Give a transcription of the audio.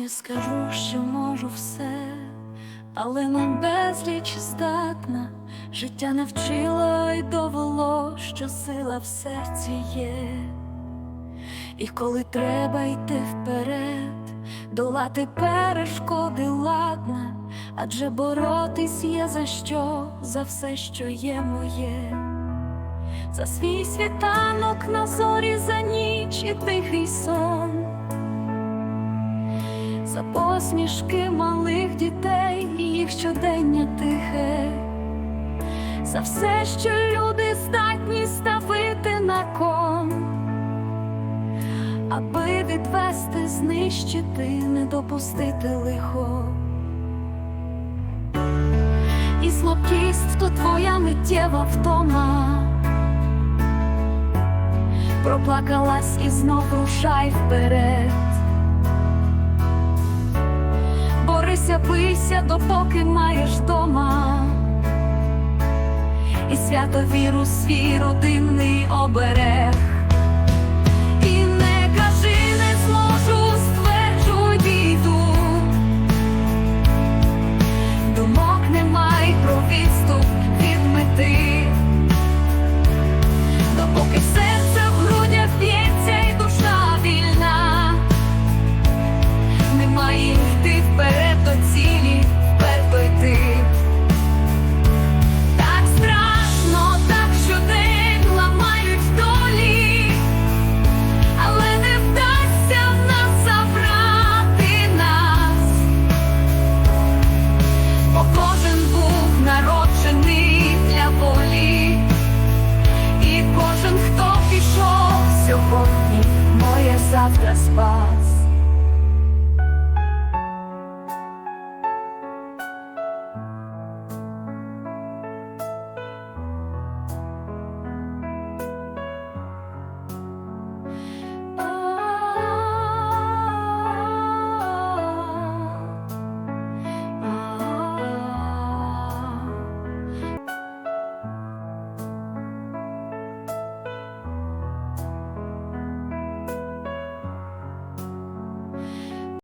Сьогодні скажу, що можу все, але на безліч здатна. Життя навчило й довело, що сила в серці є. І коли треба йти вперед, долати перешкоди ладна, адже боротись є за що, за все, що є моє, за свій світанок на зорі, за ніч і тихий сон, за посмішки малих дітей і їх щодення тихе, за все, що люди здатні ставити на кон аби відвести, знищити, не допустити лихо. І слабкість то твоя миттєва втома. Проплакалась і знов рушай вперед. бийся, бийся, допоки маєш дома, і свято віру свій родинний оберег. І не кажи, не зможу, стверджуй бійду, думок немає про відступ від мети. dafür Spaß.